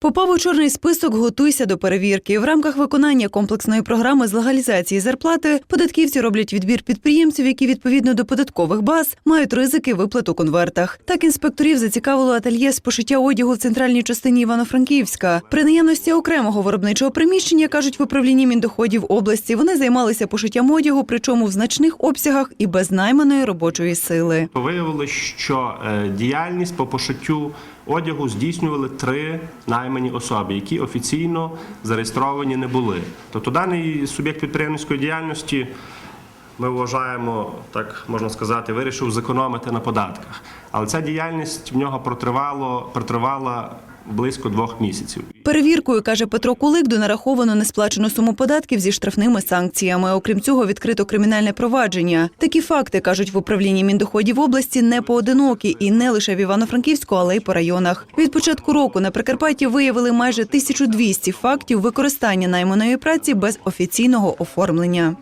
Попав у чорний список, готуйся до перевірки. В рамках виконання комплексної програми з легалізації зарплати податківці роблять відбір підприємців, які відповідно до податкових баз мають ризики виплат у конвертах. Так інспекторів зацікавило ательє з пошиття одягу в центральній частині Івано-Франківська. При наявності окремого виробничого приміщення кажуть в управлінні міндоходів області. Вони займалися пошиттям одягу, причому в значних обсягах і без найманої робочої сили. Виявилось, що е, діяльність по пошиттю одягу здійснювали три наймані особи, які офіційно зареєстровані не були. Тобто даний суб'єкт підприємницької діяльності ми вважаємо, так можна сказати, вирішив зекономити на податках. Але ця діяльність в нього протривало, протривала близько двох місяців. Перевіркою, каже Петро Кулик, до нараховано несплачену суму податків зі штрафними санкціями. Окрім цього, відкрито кримінальне провадження. Такі факти, кажуть в управлінні міндоходів області, не поодинокі і не лише в Івано-Франківську, але й по районах. Від початку року на Прикарпатті виявили майже 1200 фактів використання найманої праці без офіційного оформлення.